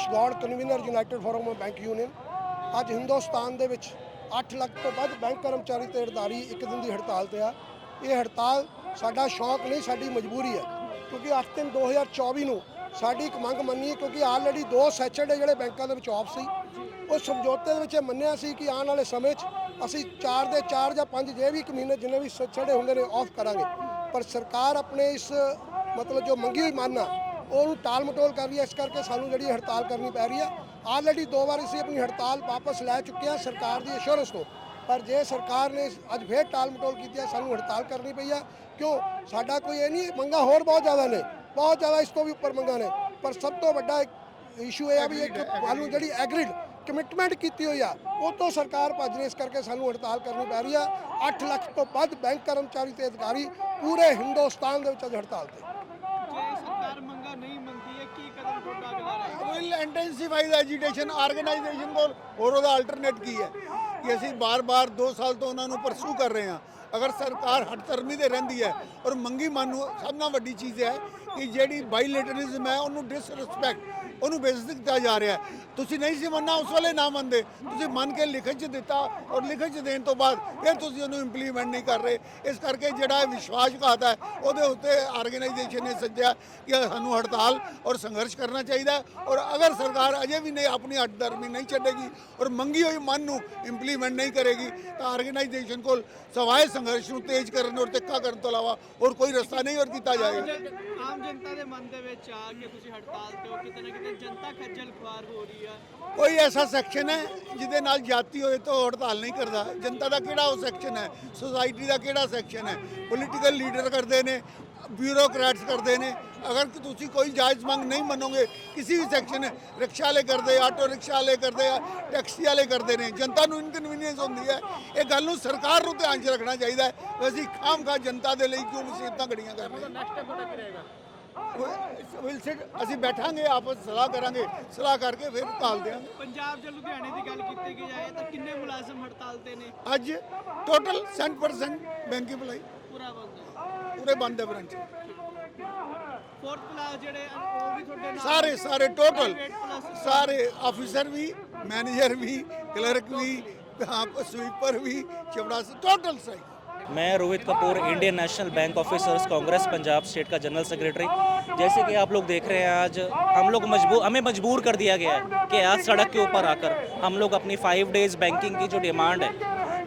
Ramesh Gaur convener United Forum of Bank Union. ਅੱਜ ਹਿੰਦੁਸਤਾਨ ਦੇ ਵਿੱਚ 8 ਲੱਖ ਤੋਂ ਵੱਧ ਬੈਂਕ ਕਰਮਚਾਰੀ ਤੇ ਹੜਤਾਲੀ ਇੱਕ ਦਿਨ ਦੀ ਹੜਤਾਲ ਤੇ ਆ। ਇਹ ਹੜਤਾਲ ਸਾਡਾ ਸ਼ੌਕ ਨਹੀਂ, ਸਾਡੀ ਮਜਬੂਰੀ ਹੈ। ਕਿਉਂਕਿ 8 ਦਿਨ 2024 ਨੂੰ ਸਾਡੀ ਇੱਕ ਮੰਗ ਮੰਨੀ ਕਿਉਂਕਿ ਆਲਰੇਡੀ ਦੋ ਸੈਚਰਡੇ ਜਿਹੜੇ ਬੈਂਕਾਂ ਦੇ ਵਿੱਚ ਆਫ ਸੀ। ਉਹ ਸਮਝੌਤੇ ਦੇ ਵਿੱਚ ਇਹ ਮੰਨਿਆ ਸੀ ਕਿ ਆਉਣ ਵਾਲੇ ਸਮੇਂ 'ਚ ਅਸੀਂ 4 ਦੇ 4 ਜਾਂ 5 ਜੇ ਵੀ ਇੱਕ ਮਹੀਨੇ ਜਿੰਨੇ ਵੀ ਸੈਚਰਡੇ ਹੁੰਦੇ ਨੇ ਆਫ ਕਰਾਂਗੇ। ਪਰ ਸਰਕਾਰ ਆਪਣੇ ਇਸ ਮਤਲਬ ਜੋ ਮੰਗੀ ਹੋਈ ਮੰਨ ਆ ਉਹਨੂੰ ਟਾਲ ਮਟੋਲ ਕਰ ਰਹੀ ਹੈ ਇਸ ਕਰਕੇ ਸਾਨੂੰ ਜਿਹੜੀ ਹੜਤਾਲ ਕਰਨੀ ਪੈ ਰਹੀ ਹੈ। ਆਲਰੇਡੀ ਦੋ ਵਾਰ ਅਸੀਂ ਆਪਣੀ ਹੜਤਾਲ ਵਾਪਸ ਲੈ ਚੁੱਕੇ ਹਾਂ ਸਰਕਾਰ ਦੀ ਅਸ਼ੋਰੈਂਸ ਤੋਂ। ਪਰ ਜੇ ਸਰਕਾਰ ਨੇ ਅੱਜ ਫੇਰ ਟਾਲ ਮਟੋਲ ਕੀਤੀ ਹੈ ਸਾਨੂੰ ਹੜਤਾਲ ਕਰਨੀ ਪਈ ਆ ਕਿਉਂ? ਸਾਡਾ ਕੋਈ ਇਹ ਨਹੀਂ ਮੰਗਾ ਹੋਰ ਬਹੁਤ ਜ਼ਿਆਦਾ ਨੇ। ਬਹੁਤ ਜ਼ਿਆਦਾ ਇਸ ਤੋਂ ਵੀ ਉੱਪਰ ਮੰਗਾ ਨੇ। ਪਰ ਸਭ ਤੋਂ ਵੱਡਾ ਇਸ਼ੂ ਇਹ ਆ ਵੀ ਇੱਕ ਸਾਨੂੰ ਜਿਹੜੀ ਐਗਰੀਡ ਕਮਿਟਮੈਂਟ ਕੀਤੀ ਹੋਈ ਆ ਉਹ ਤੋਂ ਸਰਕਾਰ ਭੱਜ ਰਹੀ ਇਸ ਕਰਕੇ ਸਾਨੂੰ ਹੜਤਾਲ ਕਰਨੀ ਪੈ ਰਹੀ ਆ। 8 ਲੱਖ ਤੋਂ ਵੱਧ ਬੈਂਕ ਕਰਮਚਾਰੀ ਤੇ ਅਧਿਕਾਰੀ ਪੂਰੇ ਹਿੰਦੁਸਤਾਨ ਦੇ ਵਿੱਚ ਅੱਜ ਹੜਤਾਲ ਤੇ। ਮੰਗਾ ਨਹੀਂ ਮੰਨਦੀ ਹੈ, ਕੀ ਕਦਮ ਤੁਹਾਡਾ ਅਗਲਾ ਰਹੇਗਾ ਵਿਲ ਇੰਟੈਂਸੀਫਾਈ ਐਜੀਟੇਸ਼ਨ ਆਰਗੇਨਾਈਜੇਸ਼ਨ ਕੋਲ ਹੋਰ ਉਹਦਾ ਆਲਟਰਨੇਟ ਕੀ ਹੈ? ਕਿ ਅਸੀਂ ਬਾਰ-ਬਾਰ 2 ਸਾਲ ਤੋਂ ਉਹਨਾਂ ਨੂੰ ਪਰਸੂ ਕਰ ਰਹੇ ਹਾਂ। ਅਗਰ ਸਰਕਾਰ ਹਟਧਰਮੀ ਤੇ ਰਹਿੰਦੀ ਹੈ ਔਰ ਮੰਗੀ ਮਨ ਨੂੰ ਸਭ ਨਾਲ ਵੱਡੀ ਚੀਜ਼ ਹੈ ਕਿ ਜਿਹੜੀ ਬਾਈਲੇਟਰਲਿਜ਼ਮ ਹੈ, ਉਹਨੂੰ ਡਿਸਰਿਸਪੈਕਟ ਉਹਨੂੰ ਬੇਇੱਜ਼ਤ ਕੀਤਾ ਜਾ ਰਿਹਾ ਤੁਸੀਂ ਨਹੀਂ ਸੀ ਮੰਨਣਾ, ਉਸ ਵੇਲੇ ਨਾ ਮੰਨਦੇ। ਤੁਸੀਂ ਮੰਨ ਕੇ ਲਿਖਤ 'ਚ ਦਿੱਤਾ ਔਰ ਲਿਖਤ 'ਚ ਦੇਣ ਤੋਂ ਬਾਅਦ ਫਿਰ ਤੁਸੀਂ ਉਹਨੂੰ ਇੰਪਲੀਮੈਂਟ ਨਹੀਂ ਕਰ ਰਹੇ। ਇਸ ਕਰਕੇ ਜਿਹੜਾ ਵਿਸ਼ਵਾਸਘਾਤ ਹੈ, ਉਹਦੇ ਉੱਤੇ ਆਰਗੇਨਾਈਜੇਸ਼ਨ ਨੇ ਸੱਜਿਆ ਕਿ ਸਾਨੂੰ ਹੜਤਾਲ ਔਰ ਸੰਘਰਸ਼ ਕਰਨਾ ਚਾਹੀਦਾ ਔਰ ਅਗਰ ਸਰਕਾਰ ਅਜੇ ਵੀ ਨਹੀਂ, ਆਪਣੀ ਹਟਧਰਮੀ ਨਹੀਂ ਛੱਡੇਗੀ ਔਰ ਮੰਗੀ ਹੋਈ ਮੰਨ ਨੂੰ ਇੰਪਲੀਮੈਂਟ ਨਹੀਂ ਕਰੇਗੀ, ਤਾਂ ਆਰਗੇਨਾਈਜੇਸ਼ਨ ਕੋਲ ਸਵਾਏ ਸੰਘਰਸ਼ ਨੂੰ ਤੇਜ਼ ਕਰਨ ਔਰ ਤਿੱਖਾ ਕਰਨ ਤੋਂ ਇਲਾਵਾ ਔਰ ਕੋਈ ਰਸਤਾ ਨਹੀਂ ਔਰ ਕੀਤਾ ਜਾਏਗਾ। ਆਮ ਜਨਤਾ ਦੇ ਮਨ ਦੇ ਵਿੱਚ ਆ ਕੇ ਤੁਸੀਂ ਹੜਤਾਲ ਤੇ ਹੋ, ਕਿਤੇ ਨਾ ਕਿਤੇ ਜਨਤਾ ਖੱਜਲ ਖੁਆਰ ਹੋ ਰਹੀ ਆ। ਕੋਈ ਐਸਾ ਸੈਕਸ਼ਨ ਹੈ ਜਿਹਦੇ ਨਾਲ ਜਾਤੀ ਹੋਏ ਤਾਂ ਹੜਤਾਲ ਨਹੀਂ ਕਰਦਾ? ਜਨਤਾ ਦਾ ਕਿਹੜਾ ਉਹ ਸੈਕਸ਼ਨ ਹੈ? ਸੋਸਾਇਟੀ ਦਾ ਕਿਹੜਾ ਸੈਕਸ਼ਨ ਹੈ? ਪੋਲੀਟੀਕਲ ਲੀਡਰ ਕਰਦੇ ਨੇ ਬਿਊਰੋਕਰੈਟਸ ਕਰਦੇ ਨੇ। ਅਗਰ ਕਿ ਤੁਸੀਂ ਕੋਈ ਜਾਇਜ਼ ਮੰਗ ਨਹੀਂ ਮੰਨੋਗੇ ਕਿਸੇ ਵੀ ਸੈਕਸ਼ਨ ਰਿਕਸ਼ਾ ਵਾਲੇ ਕਰਦੇ ਆਟੋ ਰਿਕਸ਼ਾ ਵਾਲੇ ਕਰਦੇ ਆ ਟੈਕਸੀ ਵਾਲੇ ਕਰਦੇ ਨੇ। ਜਨਤਾ ਨੂੰ ਇਨਕਨਵੀਨੀਅੰਸ ਹੁੰਦੀ ਹੈ। ਇਹ ਗੱਲ ਨੂੰ ਸਰਕਾਰ ਨੂੰ ਧਿਆਨ 'ਚ ਰੱਖਣਾ ਚਾਹੀਦਾ ਹੈ। ਅਸੀਂ ਖਾਮ ਖਾ ਜਨਤਾ ਦੇ ਲਈ ਕਿਉਂ ਮੁਸੀਬਤਾਂ ਘੜੀਆਂ ਕਰ ਰਹੇ ਹਾਂ? ਨੈਕਸਟ ਸਟੈਪ ਤੁਹਾਡਾ ਕੀ ਰਹੇਗਾ? ਵਿਲ ਸਿਟ ਅਸੀਂ ਬੈਠਾਂਗੇ ਆਪਸ ਸਲਾਹ ਕਰਾਂਗੇ। ਸਲਾਹ ਕਰਕੇ ਫਿਰ ਤਾਲ ਦੇਵਾਂਗੇ ਪੰਜਾਬ ਜਾਂ ਲੁਧਿਆਣੇ ਦੀ ਗੱਲ ਕੀਤੀ ਗਈ ਜਾਏ ਤਾਂ ਕਿੰਨੇ ਮੁਲਾਜ਼ਮ ਹੜਤਾਲ ਤੇ ਨੇ? ਅੱਜ ਟੋਟਲ 100% ਬੈਂਕ EMPLOYE ਪੂਰਾ ਬੰਦ ਹੈ। ਪੂਰੇ ਬੰਦ ਹੈ ਬ੍ਰਾਂਚ। ਫੋਰਥ ਕਲਾਸ ਜਿਹੜੇ ਉਹ ਵੀ ਤੁਹਾਡੇ ਨਾਲ ਸਾਰੇ ਸਾਰੇ ਟੋਟਲ ਸਾਰੇ ਆਫੀਸਰ ਵੀ ਮੈਨੇਜਰ ਵੀ ਕਲਰਕ ਵੀ ਸਵੀਪਰ ਵੀ ਚਪੜਾਸੀ ਟੋਟਲ ਸਹੀ। मैं Rohit Kapoor Indian national bank officers congress Punjab state का जनरल सेक्रेटरी जैसे कि आप लोग देख रहे हैं आज हम लोग मजबूर हमें मजबूर कर दिया गया है कि आज सड़क के ऊपर आकर हम लोग अपनी फाइव डेज बैंकिंग की जो डिमांड है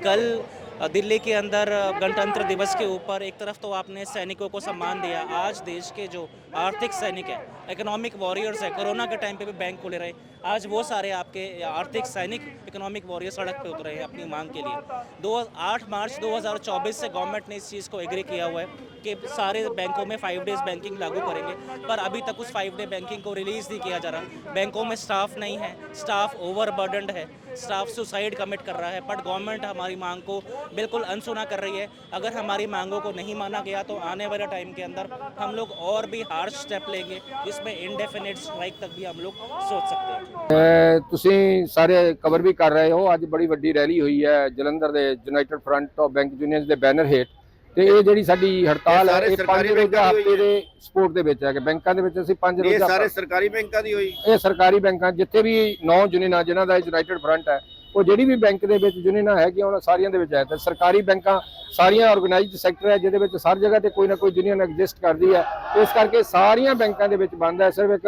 कल अ, दिल्ली के अंदर गणतंत्र दिवस के ऊपर एक तरफ़ तो आपने सैनिकों को सम्मान दिया। आज देश के जो आर्थिक सैनिक है इकोनॉमिक वॉरियर्स है, कोरोना के टाइम पे भी बैंक खुले रहे। आज वो सारे आपके आर्थिक सैनिक इकोनॉमिक वॉरियर सड़क पे उतरे हैं अपनी मांग के लिए। दो, आठ मार्च 2024 से गवर्नमेंट ने इस चीज़ को एग्री किया हुआ है। कि सारे बैंकों में फाइव डेज बैंकिंग लागू करेंगे पर अभी तक उस फाइव डे बैंकिंग को रिलीज़ नहीं किया जा रहा बैंकों में स्टाफ नहीं है स्टाफ ओवर है स्टाफ सुसाइड कमिट कर रहा है बट गवर्नमेंट हमारी मांग को बिल्कुल अनसुना कर रही है अगर हमारी मांगों को नहीं माना गया तो आने वाले टाइम के अंदर हम लोग और भी हार्श स्टेप लेंगे जिसमें इनडेफिनेट स्ट्राइक तक भी हम लोग सोच सकते हैं ਅਹ ਤੁਸੀਂ ਸਾਰੇ ਕਵਰ ਵੀ ਕਰ ਰਹੇ ਹੋ ਅੱਜ ਬੜੀ ਵੱਡੀ ਰੈਲੀ ਹੋਈ ਹੈ ਜਲੰਧਰ ਦੇ united front of bank unions ਦੇ ਬੈਨਰ ਹੇਠ ਤੇ ਇਹ ਜਿਹੜੀ ਸਾਡੀ ਹੜਤਾਲ ਹੈ ਇਹ ਪੰਜ ਰੋਜ਼ਾ ਹਫ਼ਤੇ ਦੇ ਸਪੋਰਟ ਦੇ ਵਿੱਚ ਹੈ ਕਿ ਬੈਂਕਾਂ ਦੇ ਵਿੱਚ ਅਸੀਂ ਪੰਜ ਇਹ ਰੋਜ਼ਾ ਸਾਰੇ ਸਰਕਾਰੀ ਬੈਂਕਾਂ ਦੀ ਹੋਈ। ਇਹ ਸਰਕਾਰੀ ਬੈਂਕਾਂ ਜਿੱਥੇ ਵੀ ਨੌ ਯੂਨੀਅਨਾਂ ਜਿਨ੍ਹਾਂ ਦਾ ਯੂਨਾਈਟਿਡ ਫਰੰਟ ਹੈ ਉਹ ਜਿਹੜੀ ਵੀ ਬੈਂਕ ਦੇ ਵਿੱਚ ਯੂਨੀਅਨਾਂ ਹੈਗੀਆਂ ਉਹਨਾਂ ਸਾਰੀਆਂ ਦੇ ਵਿੱਚ ਹੈ। ਤੇ ਸਰਕਾਰੀ ਬੈਂਕਾਂ ਸਾਰੀਆਂ ਆਰਗੇਨਾਈਜ਼ਡ ਸੈਕਟਰ ਹੈ ਜਿਹਦੇ ਵਿੱਚ ਹਰ ਜਗ੍ਹਾ ਤੇ ਕੋਈ ਨਾ ਕੋਈ ਯੂਨੀਅਨ ਐਗਜ਼ਿਸਟ ਕਰਦੀ ਹੈ। ਇਸ ਕਰਕੇ ਸਾਰੀਆਂ ਬੈਂਕਾਂ ਦੇ ਵਿੱਚ ਬੰਦ ਹੈ ਸਿਰਫ ਇੱਕ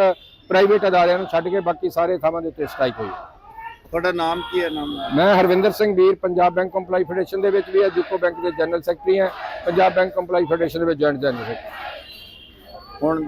ਪ੍ਰਾਈਵੇਟ ਅਦਾਰਿਆਂ ਨੂੰ ਛੱਡ ਕੇ ਬਾਕੀ ਸਾਰੇ ਥਾਵਾਂ ਦੇ ਉੱਤੇ ਸਟ੍ਰਾਈਕ ਹੋਈ ਤੁਹਾਡਾ ਨਾਮ ਕੀ ਹੈ? ਨਾਮ ਮੈਂ ਹਰਵਿੰਦਰ ਸਿੰਘ ਵੀਰ ਪੰਜਾਬ ਬੈਂਕ EMPLOYE ਫੈਡਰੇਸ਼ਨ ਦੇ ਵਿੱਚ ਵੀ ਹੈ ਜੁਕੋ ਬੈਂਕ ਦੇ ਜਨਰਲ ਸੈਕਟਰੀ ਹਾਂ ਪੰਜਾਬ ਬੈਂਕ EMPLOYE ਫੈਡਰੇਸ਼ਨ ਦੇ ਵਿੱਚ ਜੁਆਇੰਟ ਜਨਰਲ ਸੈਕਟਰੀ ਹੁਣ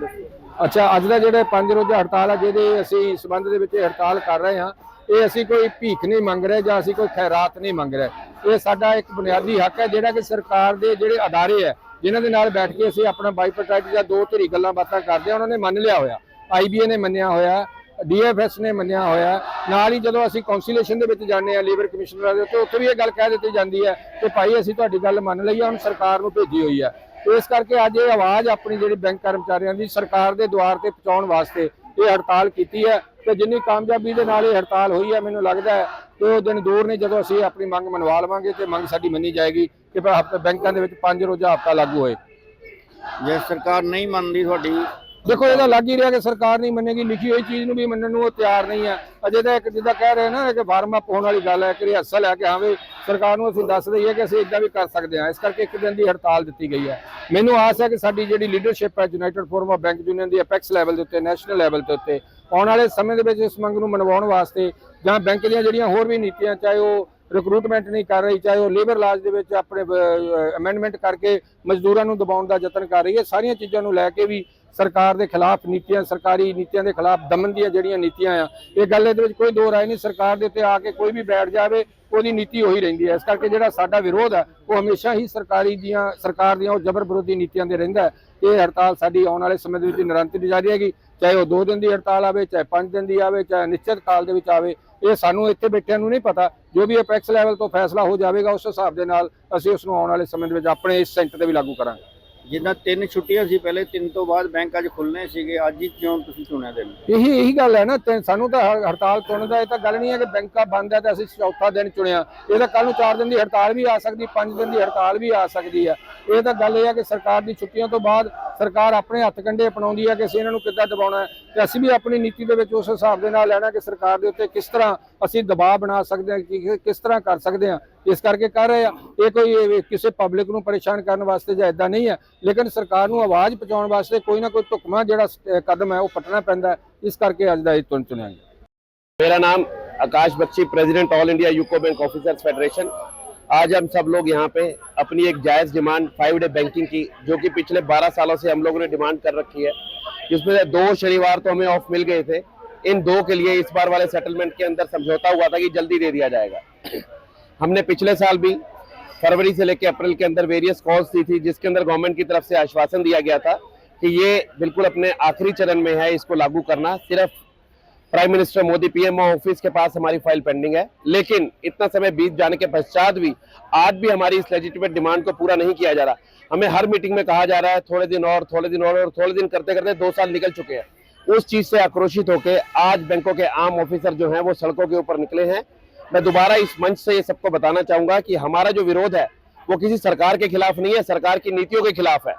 ਅੱਛਾ ਅੱਜ ਦਾ ਜਿਹੜੇ ਪੰਜ ਰੋਜ਼ਾ ਹੜਤਾਲ ਹੈ ਜਿਹਦੇ ਅਸੀਂ ਸਬੰਧ ਦੇ ਵਿੱਚ ਹੜਤਾਲ ਕਰ ਰਹੇ ਹਾਂ ਇਹ ਅਸੀਂ ਕੋਈ ਭੀਖ ਨਹੀਂ ਮੰਗ ਰਹੇ ਜਾਂ ਅਸੀਂ ਕੋਈ ਖੈਰਾਤ ਨਹੀਂ ਮੰਗ ਰਹੇ। ਇਹ ਸਾਡਾ ਇੱਕ ਬੁਨਿਆਦੀ ਹੱਕ ਹੈ ਜਿਹੜਾ ਕਿ ਸਰਕਾਰ ਦੇ ਜਿਹੜੇ ਅਦਾਰੇ ਹੈ ਜਿਨ੍ਹਾਂ ਦੇ ਨਾਲ ਬੈਠ ਕੇ ਅਸੀਂ ਆਪਣਾ ਬਾਈਪਰਟਾਈਟ ਜਾਂ ਦੋ ਧਿਰੀ ਗੱਲਾਂ ਬਾਤਾਂ ਕਰਦੇ ਹਾਂ ਉਹਨਾਂ ਨੇ ਮੰਨ ਲਿਆ ਹੋਇਆ। ਆਈਬੀਏ ਨੇ ਮੰਨਿਆ ਹੋਇਆ ਡੀਐਫਐਸ ਨੇ ਮੰਨਿਆ ਹੋਇਆ। ਨਾਲ ਹੀ ਜਦੋਂ ਅਸੀਂ ਕੌਂਸੀਲੇਸ਼ਨ ਦੇ ਵਿੱਚ ਜਾਂਦੇ ਆ ਲੇਬਰ ਕਮਿਸ਼ਨਰਾਂ ਦੇ ਉੱਤੇ ਉੱਥੇ ਵੀ ਇਹ ਗੱਲ ਕਹਿ ਦਿੱਤੀ ਜਾਂਦੀ ਹੈ ਕਿ ਭਾਈ ਅਸੀਂ ਤੁਹਾਡੀ ਗੱਲ ਮੰਨ ਲਈ ਹੈ ਹੁਣ ਸਰਕਾਰ ਨੂੰ ਭੇਜੀ ਹੋਈ ਹੈ ਇਸ ਕਰਕੇ ਅੱਜ ਇਹ ਆਵਾਜ਼ ਆਪਣੀ ਜਿਹੜੀ ਬੈਂਕ ਕਰਮਚਾਰੀਆਂ ਦੀ ਸਰਕਾਰ ਦੇ ਦੁਆਰ ਤੇ ਪਹੁੰਚਾਉਣ ਵਾਸਤੇ ਇਹ ਹੜਤਾਲ ਕੀਤੀ ਹੈ ਤੇ ਜਿੰਨੀ ਕਾਮਯਾਬੀ ਦੇ ਨਾਲ ਇਹ ਹੜਤਾਲ ਹੋਈ ਹੈ, ਮੈਨੂੰ ਲੱਗਦਾ ਹੈ ਕਿ ਉਹ ਦਿਨ ਦੂਰ ਨੇ ਜਦੋਂ ਅਸੀਂ ਆਪਣੀ ਮੰਗ ਮਨਵਾ ਲਵਾਂਗੇ ਤੇ ਮੰਗ ਸਾਡੀ ਮੰਨੀ ਜਾਏਗੀ ਕਿ ਬੈਂਕਾਂ ਦੇ ਵਿੱਚ ਪੰਜ ਰੋਜ਼ਾ ਹਫ਼ਤਾ ਲਾਗੂ ਹੋਏ। ਜੇ ਸਰਕਾਰ ਨਹੀਂ ਮੰਨਦੀ ਤੁਹਾਡੀ ਦੇਖੋ, ਇਹਦਾ ਲੱਗ ਹੀ ਰਿਹਾ ਕਿ ਸਰਕਾਰ ਨਹੀਂ ਮੰਨੇਗੀ, ਲਿਖੀ ਹੋਈ ਚੀਜ਼ ਨੂੰ ਵੀ ਮੰਨਣ ਨੂੰ ਉਹ ਤਿਆਰ ਨਹੀਂ ਹੈ ਅਜੇ ਤਾਂ ਇੱਕ ਜਿੱਦਾਂ ਕਹਿ ਰਹੇ ਨਾ ਕਿ ਫਾਰਮ ਅਪ ਹੋਣ ਵਾਲੀ ਗੱਲ ਹੈ ਕਿ ਰਿਹਰਸਲ ਹੈ ਕਿ ਹਾਂ ਵੀ ਸਰਕਾਰ ਨੂੰ ਅਸੀਂ ਦੱਸ ਦਈਏ ਕਿ ਅਸੀਂ ਇਦਾਂ ਵੀ ਕਰ ਸਕਦੇ ਹਾਂ। ਇਸ ਕਰਕੇ ਇੱਕ ਦਿਨ ਦੀ ਹੜਤਾਲ ਦਿੱਤੀ ਗਈ ਹੈ। ਮੈਨੂੰ ਆਸ ਹੈ ਕਿ ਸਾਡੀ ਜਿਹੜੀ ਲੀਡਰਸ਼ਿਪ ਹੈ United Forum of Bank Union the apex level ਦੇ ਉੱਤੇ ਨੈਸ਼ਨਲ ਲੈਵਲ ਦੇ ਉੱਤੇ, ਆਉਣ ਵਾਲੇ ਸਮੇਂ ਦੇ ਵਿੱਚ ਇਸ ਮੰਗ ਨੂੰ ਮਨਵਾਉਣ ਵਾਸਤੇ ਜਾਂ ਬੈਂਕ ਦੀਆਂ ਜਿਹੜੀਆਂ ਹੋਰ ਵੀ ਨੀਤੀਆਂ, ਚਾਹੇ ਉਹ ਰਿਕਰੂਟਮੈਂਟ ਨਹੀਂ ਕਰ ਰਹੀ, ਚਾਹੇ ਉਹ ਲੇਬਰ ਲਾਜ ਦੇ ਵਿੱਚ ਆਪਣੇ ਅਮੈਂਡਮੈਂਟ ਕਰਕੇ ਮਜ਼ਦੂਰਾਂ ਨੂੰ ਦਬਾਉਣ ਦਾ ਯਤਨ ਕਰ ਰਹੀ ਹੈ, ਸਾਰੀਆਂ ਚੀਜ਼ਾਂ ਨੂੰ ਲੈ ਕੇ ਵੀ ਸਰਕਾਰ ਦੇ ਖਿਲਾਫ ਨੀਤੀਆਂ, ਸਰਕਾਰੀ ਨੀਤੀਆਂ ਦੇ ਖਿਲਾਫ ਦਮਨ ਦੀਆਂ ਜਿਹੜੀਆਂ ਨੀਤੀਆਂ ਆ, ਇਹ ਗੱਲ ਇਹਦੇ ਵਿੱਚ ਕੋਈ ਦੋ ਰਾਏ ਨਹੀਂ, ਸਰਕਾਰ ਦੇ ਉੱਤੇ ਆ ਕੇ ਕੋਈ ਵੀ ਬੈਠ ਜਾਵੇ, ਉਹਦੀ ਨੀਤੀ ਉਹੀ ਰਹਿੰਦੀ ਹੈ। ਇਸ ਕਰਕੇ ਜਿਹੜਾ ਸਾਡਾ ਵਿਰੋਧ ਹੈ, ਉਹ ਹਮੇਸ਼ਾ ਹੀ ਸਰਕਾਰੀ ਦੀਆਂ, ਸਰਕਾਰ ਦੀਆਂ ਉਹ ਜ਼ਬਰ ਵਿਰੋਧੀ ਨੀਤੀਆਂ ਦੇ ਰਹਿੰਦਾ ਇਹ ਹੜਤਾਲ ਸਾਡੀ ਆਉਣ ਵਾਲੇ ਸਮੇਂ ਦੇ ਵਿੱਚ ਨਿਰੰਤਰ ਜਾਰੀ ਰਹੇਗੀ। ਚਾਹੇ ਉਹ 2 ਦਿਨ ਦੀ ਹੜਤਾਲ ਆਵੇ, ਚਾਹੇ 5 ਦਿਨ ਦੀ ਆਵੇ, ਚਾਹੇ ਨਿਸ਼ਚਿਤ ਕਾਲ ਦੇ ਵਿੱਚ ਆਵੇ, ਇਹ ਸਾਨੂੰ ਇੱਥੇ ਬੈਠਿਆਂ ਨੂੰ ਨਹੀਂ ਪਤਾ। ਜੋ ਵੀ ਅਪੈਕਸ ਲੈਵਲ ਤੋਂ ਫੈਸਲਾ ਹੋ ਜਾਵੇਗਾ, ਉਸ ਹਿਸਾਬ ਦੇ ਨਾਲ ਅਸੀਂ ਉਸ ਨੂੰ ਆਉਣ ਵਾਲੇ ਸਮੇਂ ਦੇ ਵਿੱਚ ਆਪਣੇ ਇਸ ਸੈਂਟਰ ਤੇ ਵੀ ਲਾਗੂ ਕਰਾਂਗੇ। ਜਿੱਦਾਂ ਤਿੰਨ ਛੁੱਟੀਆਂ ਸੀ ਪਹਿਲੇ, ਤਿੰਨ ਤੋਂ ਬਾਅਦ ਬੈਂਕ ਅੱਜ ਖੁੱਲਨੇ ਸੀਗੇ, ਅੱਜ ਹੀ ਕਿਉਂ ਤੁਸੀਂ ਚੁਣਿਆ ਦਿਨ? ਇਹੀ ਇਹੀ ਗੱਲ ਹੈ ਨਾ, ਤੇ ਸਾਨੂੰ ਤਾਂ ਹ- ਹੜਤਾਲ ਚੁਣਨ ਦਾ ਇਹ ਤਾਂ ਗੱਲ ਨਹੀਂ ਹੈ ਕਿ ਬੈਂਕਾਂ ਬੰਦ ਹੈ ਤਾਂ ਅਸੀਂ ਚੌਥਾ ਦਿਨ ਚੁਣਿਆ। ਇਹ ਤਾਂ ਕੱਲ ਨੂੰ 4 ਦਿਨ ਦੀ ਹੜਤਾਲ ਵੀ ਆ ਸਕਦੀ 5 ਦਿਨ ਦੀ ਹੜਤਾਲ ਵੀ ਆ ਸਕਦੀ ਹੈ। ਇਹ ਤਾਂ ਗੱਲ ਇਹ ਹੈ ਕਿ ਸਰਕਾਰ ਦੀ ਛੁੱਟੀਆਂ ਤੋਂ ਬਾਅਦ ਸਰਕਾਰ ਆਪਣੇ ਹੱਥ ਕੰਡੇ ਅਪਣਾਉਂਦੀ ਹੈ ਕਿ ਅਸੀਂ ਇਹਨਾਂ ਨੂੰ ਕਿੱਦਾਂ ਦਬਾਉਣਾ ਹੈ। ਤੇ ਅਸੀਂ ਵੀ ਆਪਣੀ ਨੀਤੀ ਦੇ ਵਿੱਚ ਉਸ ਹਿਸਾਬ ਦੇ ਨਾਲ ਲੈਣਾ ਕਿ ਸਰਕਾਰ ਦੇ ਉੱਤੇ ਕਿਸ ਤਰ੍ਹਾਂ ਅਸੀਂ ਦਬਾਅ ਬਣਾ ਸਕਦੇ ਹਾਂ ਕਿ ਕਿਸ ਤਰ੍ਹਾਂ ਕਰ ਸਕਦੇ ਹਾਂ ਇਸ ਕਰਕੇ ਕਰ ਰਹੇ ਆ ਇਹ ਕੋਈ ਇਹ ਕਿਸੇ ਪਬਲਿਕ ਨੂੰ ਪਰੇਸ਼ਾਨ ਕਰਨ ਵਾਸਤੇ ਜਾਂ ਇਦਾਂ ਨਹੀਂ ਹੈ ਲੇਕਿਨ ਸਰਕਾਰ ਨੂੰ ਆਵਾਜ਼ ਪਹੁੰਚਾਉਣ ਵਾਸਤੇ ਕੋਈ ਨਾ ਕੋਈ ਢੁਕਵਾਂ ਜਿਹੜਾ ਸ- ਕਦਮ ਹੈ ਉਹ ਪਟਣਾ ਪੈਂਦਾ ਹੈ। ਇਸ ਕਰਕੇ ਅੱਜ ਦਾ ਇਹ ਚੁਣ ਚੁਣਿਆ ਗਿਆ मेरा नाम Akash Bakshi president all India UCO bank officers federation आज हम सब लोग यहाँ पे अपनी एक जायज़ डिमांड फाइव डे बैंकिंग की जो कि पिछले 12 सालों से हम लोगों ने डिमांड कर रखी है जिसमें से दो शनिवार तो हमें ऑफ मिल गए थे इन दो के लिए इस बार वाले सेटलमेंट के अंदर समझौता हुआ था कि जल्दी दे दिया जाएगा। हमने पिछले साल भी फरवरी से लेकर अप्रैल के अंदर वेरियस कॉल्स दी थी, जिसके अंदर गवर्नमेंट की तरफ़ से आश्वासन दिया गया था कि ये बिल्कुल अपने आखिरी चरण में है, इसको लागू करना। सिर्फ़ prime minister Modi PM office के पास हमारी फ़ाइल पेंडिंग है। लेकिन इतना समय बीत जाने के पश्चात भी आज भी हमारी इस लेजिटिमेट डिमांड को पूरा नहीं किया जा रहा। हमें हर मीटिंग में कहा जा रहा है, थोड़े दिन और, थोड़े दिन और और थोड़े दिन करते करते दो साल निकल चुके हैं। उस चीज़ से आक्रोशित होकर आज बैंकों के आम ऑफिसर जो हैं, वो सड़कों के ऊपर निकले हैं। मैं दोबारा इस मंच से ये सबको बताना चाहूँगा कि हमारा जो विरोध है, वो किसी सरकार के खिलाफ नहीं है, सरकार की नीतियों के खिलाफ है।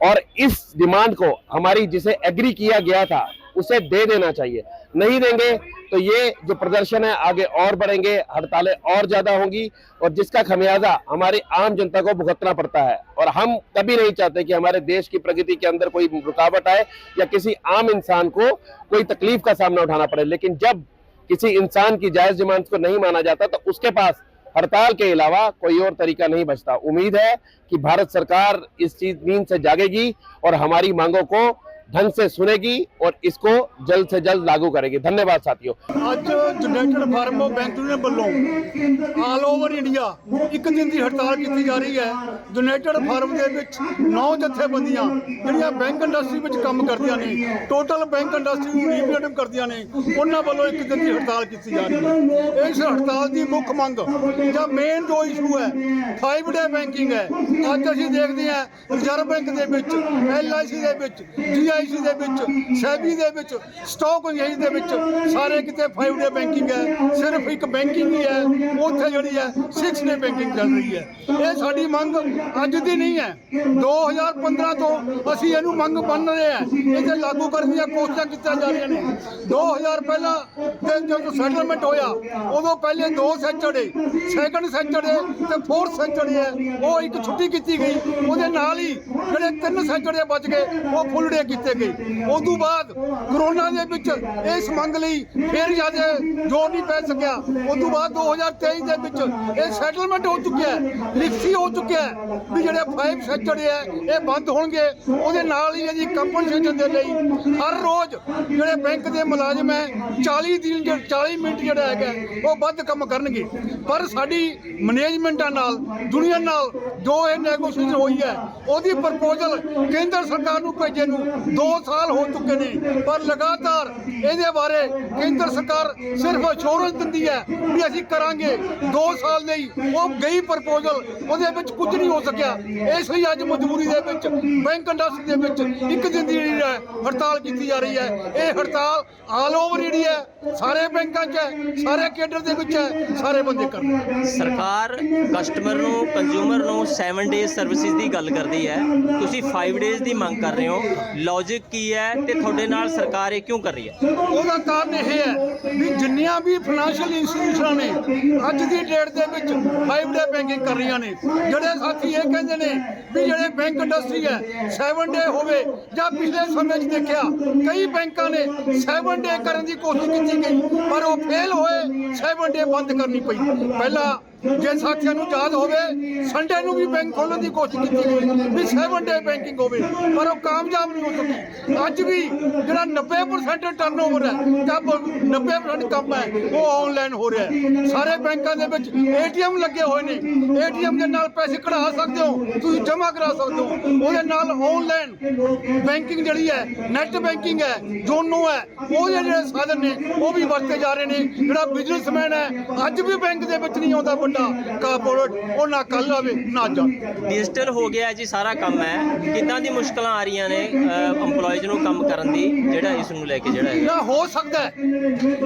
और इस डिमांड को हमारी, जिसे एग्री किया गया था उसे दे देना चाहिए। नहीं देंगे तो ये जो प्रदर्शन है, आगे और बढ़ेंगे, हड़तालें और ज़्यादा होंगी और जिसका खमियाजा हमारी आम जनता को भुगतना पड़ता है। और हम कभी नहीं चाहते कि हमारे देश की प्रगति के अंदर कोई रुकावट आए या किसी आम इंसान को कोई तकलीफ़ का सामना उठाना पड़े। लेकिन जब किसी इंसान की जायज़ डिमांड को नहीं माना जाता तो उसके पास हड़ताल के अलावा कोई और तरीका नहीं बचता। उम्मीद है कि भारत सरकार इस चीज़ नींद से जागेगी और हमारी मांगों को ढंग से सुनेगी और इसको जल्द से जल्द लागू करेगी धन्यवाद साथियों ਅੱਜ united forum of bank union ਵੱਲੋਂ ਆਲ ਓਵਰ ਇੰਡੀਆ ਇੱਕ ਦਿਨ ਦੀ ਹੜਤਾਲ ਕੀਤੀ ਜਾ ਰਹੀ ਹੈ ਯੂਨਾਈਟਿਡ ਫਾਰਮ ਦੇ ਵਿੱਚ ਨੌ ਜਥੇਬੰਦੀਆਂ ਜਿਹੜੀਆਂ ਬੈਂਕ ਇੰਡਸਟਰੀ ਵਿੱਚ ਕੰਮ ਕਰਦੀਆਂ ਨੇ ਟੋਟਲ ਬੈਂਕ ਇੰਡਸਟਰੀ ਨੂੰ ਰਿਪਰੈਜ਼ੈਂਟ ਕਰਦੀਆਂ ਨੇ ਉਹਨਾਂ ਵੱਲੋਂ ਇੱਕ ਦਿਨ ਦੀ ਹੜਤਾਲ ਕੀਤੀ ਜਾ ਰਹੀ ਹੈ ਇਸ ਹੜਤਾਲ ਦੀ ਮੁੱਖ ਮੰਗ ਜਾਂ ਮੇਨ ਜੋ ਇਸ਼ੂ ਹੈ 5 ਡੇ ਬੈਂਕਿੰਗ ਹੈ ਅੱਜ ਅਸੀਂ ਦੇਖਦੇ ਹਾਂ ਰਿਜ਼ਰਵ ਬੈਂਕ ਦੇ ਵਿੱਚ ਐਲਆਈਸੀ ਦੇ ਵਿੱਚ ਜੀਆਈਸੀ ਦੇ ਵਿੱਚ ਸੈਬੀ ਦੇ ਵਿੱਚ ਸਟਾਕ ਐਕਸਚੇਂਜ ਦੇ ਵਿੱਚ ਸਾਰੇ ਕਿਤੇ ਫਾਈਵ ਡੇ ਬੈਂਕਿੰਗ ਹੈ, ਸਿਰਫ ਇੱਕ ਬੈਂਕਿੰਗ ਹੀ ਹੈ, ਉੱਥੇ ਜਿਹੜੀ ਹੈ 6 ਡੇ ਬੈਂਕਿੰਗ ਚੱਲ ਰਹੀ ਹੈ। ਇਹ ਸਾਡੀ ਮੰਗ ਅੱਜ ਦੀ ਨਹੀਂ ਹੈ। 2015 ਤੋਂ ਅਸੀਂ ਇਹਨੂੰ ਮੰਗ ਮੰਨ ਰਹੇ ਹਾਂ। ਇਹਦੇ ਲਾਗੂ ਕਰਨ ਦੀਆਂ ਕੋਸ਼ਿਸ਼ਾਂ ਕੀਤੀਆਂ ਜਾ ਰਹੀਆਂ ਨੇ। 2000 ਪਹਿਲਾਂ ਦੇ ਜਦੋਂ ਸੈਟਲਮੈਂਟ ਹੋਇਆ, ਉਦੋਂ ਪਹਿਲੇ ਦੋ ਸੈਂਚੜੇ ਸੈਕੰਡ ਸੈਂਚੜੇ ਤੇ ਫੋਰਥ ਸੈਂਚੜੇ ਹੈ। ਉਹ ਇੱਕ ਛੁੱਟੀ ਕੀਤੀ ਗਈ। ਉਹਦੇ ਨਾਲ ਹੀ ਜਿਹੜੇ ਤਿੰਨ ਸੈਂਚੜੇ ਬਚ ਗਏ, ਉਹ ਫੁੱਲ ਡੇ ਕੀਤੇ ਗਏ ਉਸ ਤੋਂ ਬਾਅਦ ਕਰੋਨਾ ਦੇ ਵਿੱਚ ਇਸ ਮੰਗ ਲਈ ਫਿਰ ਜ਼ਿਆਦਾ ਜ਼ੋਰ ਨਹੀਂ ਪੈ ਸਕਿਆ। ਉਸ ਤੋਂ ਬਾਅਦ 2023 ਦੇ ਵਿੱਚ ਇਹ ਸੈਟਲਮੈਂਟ ਹੋ ਚੁੱਕਿਆ ਹੈ। ਲਿਖਤੀ ਹੋ ਚੁੱਕਿਆ ਹੈ ਵੀ ਜਿਹੜੇ 5 ਸੈਂਚੜੇ ਹੈ, ਇਹ ਬੰਦ ਹੋਣਗੇ। ਉਹਦੇ ਨਾਲ ਹੀ ਇਹਦੀ ਕੰਪਨਸੇਸ਼ਨ ਦੇ ਲਈ ਹਰ ਰੋਜ਼ ਜਿਹੜੇ ਬੈਂਕ ਦੇ ਮੁਲਾਜ਼ਮ ਹੈ 40 ਦਿਨ ਜੇ 40 ਮਿੰਟ ਜਿਹੜਾ ਹੈਗਾ ਉਹ ਵੱਧ ਕੰਮ ਕਰਨਗੇ। ਪਰ ਸਾਡੀ ਮੈਨੇਜਮੈਂਟਾਂ ਨਾਲ, ਦੁਨੀਆ ਨਾਲ ਜੋ ਇਹ ਨੈਗੋਸ਼ੀਏਸ਼ਨ ਹੋਈ ਹੈ, ਉਹਦੀ ਪ੍ਰਪੋਜ਼ਲ ਕੇਂਦਰ ਸਰਕਾਰ ਨੂੰ ਭੇਜੇ ਨੂੰ 2 ਸਾਲ ਹੋ ਚੁੱਕੇ ਨੇ, ਪਰ ਲਗਾਤਾਰ ਇਹਦੇ ਬਾਰੇ ਕੇਂਦਰ ਸਰਕਾਰ ਸਿਰਫ ਅਸ਼ੋਰੈਂਸ ਦਿੰਦੀ ਹੈ ਵੀ ਅਸੀਂ ਕਰਾਂਗੇ। 2 ਸਾਲ ਲਈ ਉਹ ਗਈ ਪ੍ਰਪੋਜ਼ਲ ਉਹਦੇ ਵਿੱਚ ਕੁਝ ਨਹੀਂ ਹੋ ਸਕਿਆ। ਇਸ ਲਈ ਅੱਜ ਮਜਬੂਰੀ ਦੇ ਵਿੱਚ, ਬੈਂਕ ਇੰਡਸਟਰੀ ਦੇ ਵਿੱਚ ਇੱਕ ਦਿਨ ਦੀ ਜਿਹੜੀ ਹੈ ਹੜਤਾਲ ਕੀਤੀ ਜਾ ਰਹੀ ਹੈ। ਇਹ ਹੜਤਾਲ ਆਲ ਓਵਰ ਇੰਡੀਆ ਹੈ, ਸਾਰੇ ਬੈਂਕਾਂ 'ਚ ਹੈ, ਸਾਰੇ ਕੇਡਰ ਦੇ ਵਿੱਚ ਹੈ, ਸਾਰੇ ਬੰਦੇ ਕਰ ਰਹੇ ਸਰਕਾਰ ਕਸਟਮਰ ਨੂੰ ਕੰਜ਼ਿਊਮਰ ਨੂੰ 7 ਡੇਜ਼ ਸਰਵਿਸਿਜ਼ ਦੀ ਗੱਲ ਕਰਦੀ ਹੈ। ਤੁਸੀਂ 5 ਡੇਜ਼ ਦੀ ਮੰਗ ਕਰ ਰਹੇ ਹੋ। ਲੌਜ ਕਾਰਜ ਕੀ ਹੈ ਤੇ ਤੁਹਾਡੇ ਨਾਲ ਸਰਕਾਰ ਇਹ ਕਿਉਂ ਕਰ ਰਹੀ ਹੈ? ਉਹਦਾ ਕਾਰਨ ਇਹ ਹੈ ਵੀ ਜਿੰਨੀਆਂ ਵੀ ਫਾਈਨੈਂਸ਼ੀਅਲ ਇੰਸਟੀਟਿਊਸ਼ਨਾਂ ਨੇ, ਅੱਜ ਦੀ ਡੇਟ ਦੇ ਵਿੱਚ 5 ਡੇ ਬੈਂਕਿੰਗ ਕਰ ਰਹੀਆਂ ਨੇ। ਜਿਹੜੇ ਸਾਥੀ ਇਹ ਕਹਿੰਦੇ ਨੇ ਵੀ ਜਿਹੜੇ ਬੈਂਕ ਇੰਡਸਟਰੀ ਹੈ 7 ਡੇ ਹੋਵੇ ਜਾਂ ਪਿਛਲੇ ਸਮੇਂ 'ਚ ਦੇਖਿਆ, ਕਈ ਬੈਂਕਾਂ ਨੇ 7 ਡੇ ਕਰਨ ਦੀ ਕੋਸ਼ਿਸ਼ ਕੀਤੀ ਗਈ, ਪਰ ਉਹ ਫੇਲ ਹੋਏ 7 ਡੇ ਬੰਦ ਕਰਨੀ ਪਈ। ਪਹਿਲਾਂ ਜੇ ਸਾਥੀਆਂ ਨੂੰ ਯਾਦ ਹੋਵੇ ਸੰਡੇ ਨੂੰ ਵੀ ਬੈਂਕ ਖੋਲਣ ਦੀ ਕੋਸ਼ਿਸ਼ ਕੀਤੀ ਗਈ ਵੀ 7 ਡੇ ਬੈਂਕਿੰਗ ਹੋਵੇ, ਪਰ ਉਹ ਕਾਮਯਾਬ ਨਹੀਂ ਹੋ ਸਕੀ। ਅੱਜ ਵੀ ਜਿਹੜਾ 90% ਟਰਨਓਵਰ ਹੈ ਕੰਮ 90% ਕੰਮ ਹੈ, ਉਹ ਆਨਲਾਈਨ ਹੋ ਰਿਹਾ ਹੈ। ਸਾਰੇ ਬੈਂਕਾਂ ਦੇ ਵਿੱਚ ਏਟੀਐਮ ਲੱਗੇ ਹੋਏ ਨੇ। ਏਟੀਐਮ ਦੇ ਨਾਲ ਪੈਸੇ ਕਢਾ ਸਕਦੇ ਹੋ, ਤੁਸੀਂ ਜਮ੍ਹਾਂ ਕਰਾ ਸਕਦੇ ਹੋ। ਉਹਦੇ ਨਾਲ ਆਨਲਾਈਨ ਬੈਂਕਿੰਗ ਜਿਹੜੀ ਹੈ ਨੈਟ ਬੈਂਕਿੰਗ ਹੈ ਜੋਨੋ ਹੈ, ਉਹ ਜਿਹੜੇ ਸਾਧਨ ਨੇ, ਉਹ ਵੀ ਵਰਤੇ ਜਾ ਰਹੇ ਨੇ। ਜਿਹੜਾ ਬਿਜ਼ਨਸਮੈਨ ਹੈ, ਅੱਜ ਵੀ ਬੈਂਕ ਦੇ ਵਿੱਚ ਨਹੀਂ ਆਉਂਦਾ ਵੱਡਾ ਕਾਰਪੋਰੇਟ ਉਹ ਨਾ ਕੱਲ ਆਵੇ ਨਾ ਆਵੇ ਡਿਜੀਟਲ ਹੋ ਗਿਆ ਜੀ ਸਾਰਾ ਕੰਮ ਹੈ। ਕਿੱਦਾਂ ਦੀ ਮੁਸ਼ਕਲਾਂ ਆ ਰਹੀਆਂ ਨੇ EMPLOYEES ਨੂੰ ਕੰਮ ਕਰਨ ਦੀ ਜਿਹੜਾ ਇਸ ਨੂੰ ਲੈ ਕੇ ਜਿਹੜਾ ਨਾ ਹੋ ਸਕਦਾ ਹੈ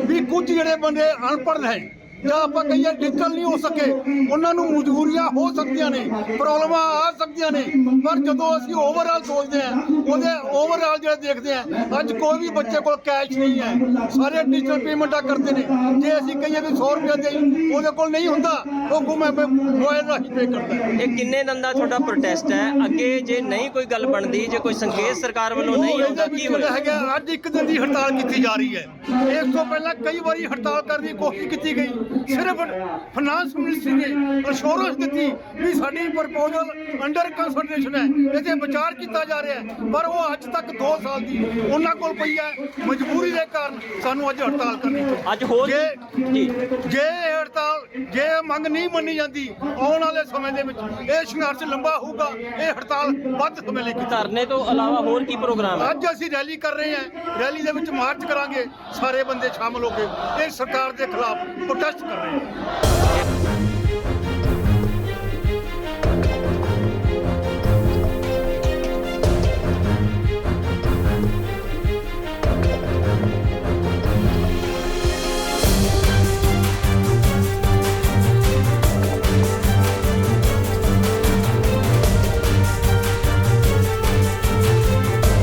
ਵੀ ਕੁਝ ਜਿਹੜੇ ਬੰਦੇ ਅਨਪੜ੍ਹ ਨੇ ਜਾਂ ਆਪਾਂ ਕਹੀਏ ਡਿਜੀਟਲ ਨਹੀਂ ਹੋ ਸਕੇ ਉਹਨਾਂ ਨੂੰ ਮਜਬੂਰੀਆਂ ਹੋ ਸਕਦੀਆਂ ਨੇ ਪ੍ਰੋਬਲਮਾਂ ਆ ਸਕਦੀਆਂ ਨੇ ਪਰ ਜਦੋਂ ਅਸੀਂ ਓਵਰਆਲ ਸੋਚਦੇ ਹਾਂ ਉਹਦੇ ਓਵਰਆਲ ਜਿਹੜਾ ਦੇਖਦੇ ਹਾਂ ਅੱਜ ਕੋਈ ਵੀ ਬੱਚੇ ਕੋਲ ਕੈਸ਼ ਨਹੀਂ ਹੈ ਸਾਰੇ ਡਿਜੀਟਲ ਪੇਮੈਂਟਾਂ ਕਰਦੇ ਨੇ ਜੇ ਅਸੀਂ ਕਹੀਏ ਵੀ 100 ਰੁਪਏ ਦੇ ਉਹਦੇ ਕੋਲ ਨਹੀਂ ਹੁੰਦਾ ਉਹ ਗੁਮੇ ਮੋਬਾਈਲ ਰਾਹੀਂ ਪੇ ਕਰਦਾ। ਇਹ ਕਿੰਨੇ ਦਿਨ ਦਾ ਤੁਹਾਡਾ ਪ੍ਰੋਟੈਸਟ ਹੈ? ਅੱਗੇ ਜੇ ਨਹੀਂ ਕੋਈ ਗੱਲ ਬਣਦੀ ਜੇ ਕੋਈ ਸੰਕੇਤ ਸਰਕਾਰ ਵੱਲੋਂ ਨਹੀਂ ਆਉਂਦਾ ਕੀ ਹੋਏਗਾ ਅੱਜ ਇੱਕ ਦਿਨ ਦੀ ਹੜਤਾਲ ਕੀਤੀ ਜਾ ਰਹੀ ਹੈ। ਇਸ ਤੋਂ ਪਹਿਲਾਂ ਕਈ ਵਾਰੀ ਹੜਤਾਲ ਕਰਨ ਦੀ ਕੋਸ਼ਿਸ਼ ਕੀਤੀ ਗਈ। ਸਿਰਫ ਫਾਈਨਾਂਸ ਮਿਨਿਸਟਰੀ ਨੇ ਅਸ਼ੋਰੈਂਸ ਦਿੱਤੀ ਵੀ ਸਾਡੀ ਪ੍ਰਪੋਜ਼ਲ ਅੰਡਰ ਕੰਸੀਡਰੇਸ਼ਨ ਹੈ। ਇਹ ਤੇ ਵਿਚਾਰ ਕੀਤਾ ਜਾ ਰਿਹਾ ਹੈ। ਪਰ ਉਹ ਅੱਜ ਤੱਕ 2 ਸਾਲ ਦੀ ਉਹਨਾਂ ਕੋਲ ਪਈ ਹੈ। ਮਜਬੂਰੀ ਦੇ ਕਾਰਨ ਸਾਨੂੰ ਅੱਜ ਹੜਤਾਲ ਕਰਨੀ ਅੱਜ ਹੋਰ ਜੇ ਜੀ। ਹੜਤਾਲ ਜੇ ਮੰਗ ਨਹੀਂ ਮੰਨੀ ਜਾਂਦੀ ਆਉਣ ਵਾਲੇ ਸਮੇਂ ਦੇ ਵਿੱਚ ਇਹ ਸੰਘਰਸ਼ ਲੰਬਾ ਹੋਊਗਾ। ਇਹ ਹੜਤਾਲ ਵੱਧ ਸਮੇਂ ਲਈ ਧਰਨੇ ਤੋਂ ਇਲਾਵਾ ਹੋਰ ਕੀ ਪ੍ਰੋਗਰਾਮ ਹੈ? ਅੱਜ ਅਸੀਂ ਰੈਲੀ ਕਰ ਰਹੇ ਹਾਂ। ਰੈਲੀ ਦੇ ਵਿੱਚ ਮਾਰਚ ਕਰਾਂਗੇ। ਸਾਰੇ ਬੰਦੇ ਸ਼ਾਮਲ ਹੋ ਕੇ ਇਹ ਸਰਕਾਰ ਦੇ ਖਿਲਾਫ ਪ੍ਰੋਟੈਸਟ ਕਰ ਰਹੇ ਹਾਂ